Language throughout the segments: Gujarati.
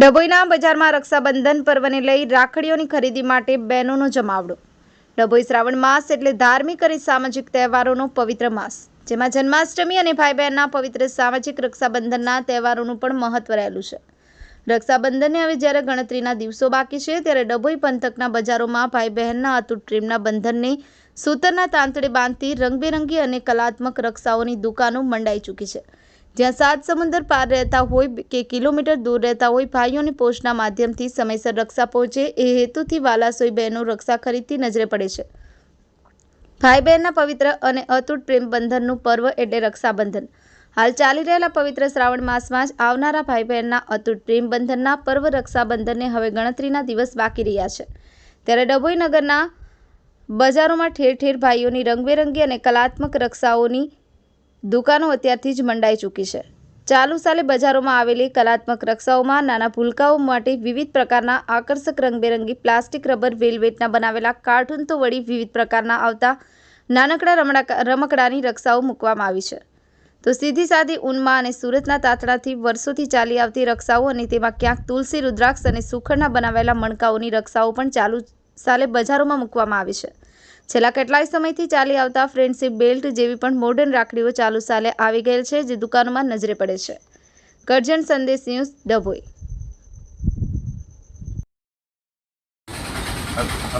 ડભોઈના બજારમાં રક્ષાબંધન પર્વને લઈ રાખડીઓની ખરીદી માટે બહેનોનો જમાવડો. ડભોઈ શ્રાવણ માસ એટલે ધાર્મિક અને સામાજિક તહેવારોનો પવિત્ર માસ, જેમાં જન્માષ્ટમી અને ભાઈ બહેનના પવિત્ર સામાજિક રક્ષાબંધનના તહેવારોનું પણ મહત્વ રહેલું છે. રક્ષાબંધનને હવે જ્યારે ગણતરીના દિવસો બાકી છે, ત્યારે ડભોઈ પંથકના બજારોમાં ભાઈ બહેનના અતૂટ પ્રેમના બંધનને સૂતરના તાંતડે બાંધતી રંગબેરંગી અને કલાત્મક રક્ષાઓની દુકાનો મંડાઈ ચૂકી છે. જ્યાં સાત સમુદ્ર પાર રહેતા હોય કે કિલોમીટર દૂર રહેતા હોય, ભાઈઓની પોસ્ટના માધ્યમથી સમયસર રક્ષા પહોંચે. એ હેતુથી વાલાસોઈ બહેનો રક્ષા ખરીદતી નજરે પડે છે. ભાઈ બહેનના પવિત્ર અને અતૂટ પ્રેમ બંધનનું પર્વ એટલે રક્ષાબંધન. હાલ ચાલી રહેલા પવિત્ર શ્રાવણ માસમાં જ આવનારા ભાઈ બહેનના અતૂટ પ્રેમ બંધનના પર્વ રક્ષાબંધનને હવે ગણતરીના દિવસ બાકી રહ્યા છે. ત્યારે ડભોઈ નગરના બજારોમાં ઠેર ઠેર ભાઈઓની રંગબેરંગી અને કલાત્મક રક્ષાઓની દુકાનો અત્યારથી જ મંડાઈ ચૂકી છે. ચાલુ સાલે બજારોમાં આવેલી કલાત્મક રક્ષાઓમાં નાના ભૂલકાઓ માટે વિવિધ પ્રકારના આકર્ષક રંગબેરંગી પ્લાસ્ટિક, રબર, વેલ્વેટના બનાવેલા કાર્ટૂન તો વળી વિવિધ પ્રકારના આવતા નાનકડા રમણા રમકડાની રક્ષાઓ મૂકવામાં આવી છે. તો સીધી સાદી ઊનમાં અને સુરતના તાતણાથી વર્ષોથી ચાલી આવતી રક્ષાઓ અને તેમાં ક્યાંક તુલસી, રુદ્રાક્ષ અને સુખડના બનાવેલા મણકાઓની રક્ષાઓ પણ ચાલુ સાલે બજારોમાં મૂકવામાં આવી છે. છેલ્લા કેટલાય સમયથી ચાલી આવતા ફ્રેન્ડશીપ બેલ્ટ જેવી પણ મોડર્ન રાખડીઓ ચાલુ સાલે આવી ગયેલ છે, જે દુકાનોમાં નજરે પડે છે. કરજણ સંદેશ ન્યૂઝ, ડભોઈ.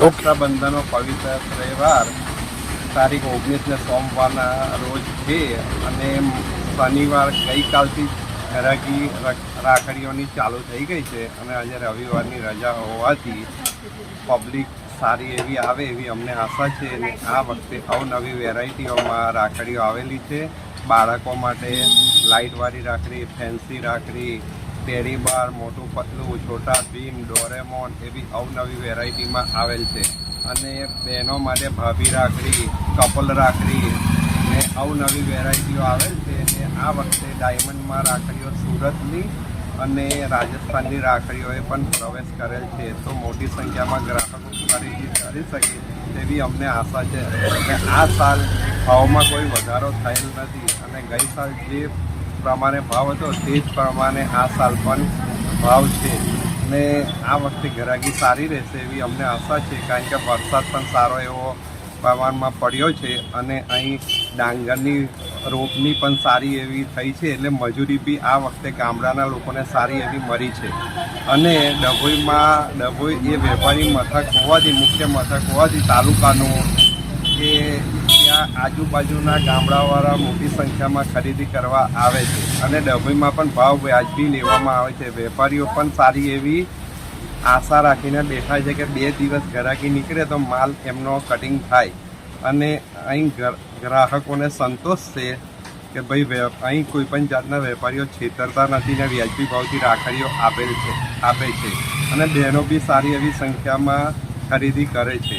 રક્ષાબંધનનો પવિત્ર તહેવાર તારીખ ઓગણીસને સોમવારના રોજ છે અને શનિવાર ગઈકાલથી ઘરાકી રાખડીઓની ચાલુ થઈ ગઈ છે અને આજે રવિવારની રજા હોવાથી પબ્લિક સારી એવી આવે એવી અમને આશા છે અને આ વખતે અવનવી વેરાયટીઓમાં રાખડીઓ આવેલી છે. બાળકો માટે લાઇટવાળી રાખડી, ફેન્સી રાખડી ટેરી બાર, મોટું પતલું, છોટા ભીમ, ડોરેમોન એવી અવનવી વેરાયટીમાં આવેલ છે. અને બહેનો માટે ભાભી રાખડી, કપલ રાખડી ને અવનવી વેરાયટીઓ આવેલ છે. અને આ વખતે ડાયમંડમાં રાખડીઓ સુરતની અને રાજસ્થાનની રાખડીઓએ પણ પ્રવેશ કરેલ છે. તો મોટી સંખ્યામાં ગ્રાહકો ખરીદી કરી શકે તેવી અમને આશા છે. અને આ સાલ ભાવમાં કોઈ વધારો થયેલ નથી. અને ગઈ સાલ જે પ્રમાણે ભાવ હતો, તે જ પ્રમાણે આ સાલ પણ ભાવ છે. ને આ વખતે ગ્રાહકી સારી રહેશે એવી અમને આશા છે. કારણ કે વરસાદ પણ સારો એવો પ્રમાણમાં પડ્યો છે અને અહીં ડાંગરની રોપની પણ સારી એવી થઈ છે એટલે મજૂરી બી આ વખતે ગામડાના લોકોને સારી એવી મળી છે. અને ડભોઈમાં, ડભોઈ એ વેપારી મથક હોવાથી, મુખ્ય મથક હોવાથી તાલુકાનું કે ત્યાં આજુબાજુના ગામડાવાળા મોટી સંખ્યામાં ખરીદી કરવા આવે છે. અને ડભોઈમાં પણ ભાવ વ્યાજબી લેવામાં આવે છે. વેપારીઓ પણ સારી એવી આશા રાખીને બેઠા છે કે બે દિવસ ઘરાકી નીકળે તો માલ એમનો કટિંગ થાય. અને અહીં ગ્રાહકોને સંતોષ છે કે ભાઈ અહીં કોઈ પણ જાતના વેપારીઓ છેતરતા નથી ને વ્યાજબી ભાવથી રાખડીઓ આપેલ છે, આપે છે. અને બહેનો બી સારી એવી સંખ્યામાં ખરીદી કરે છે.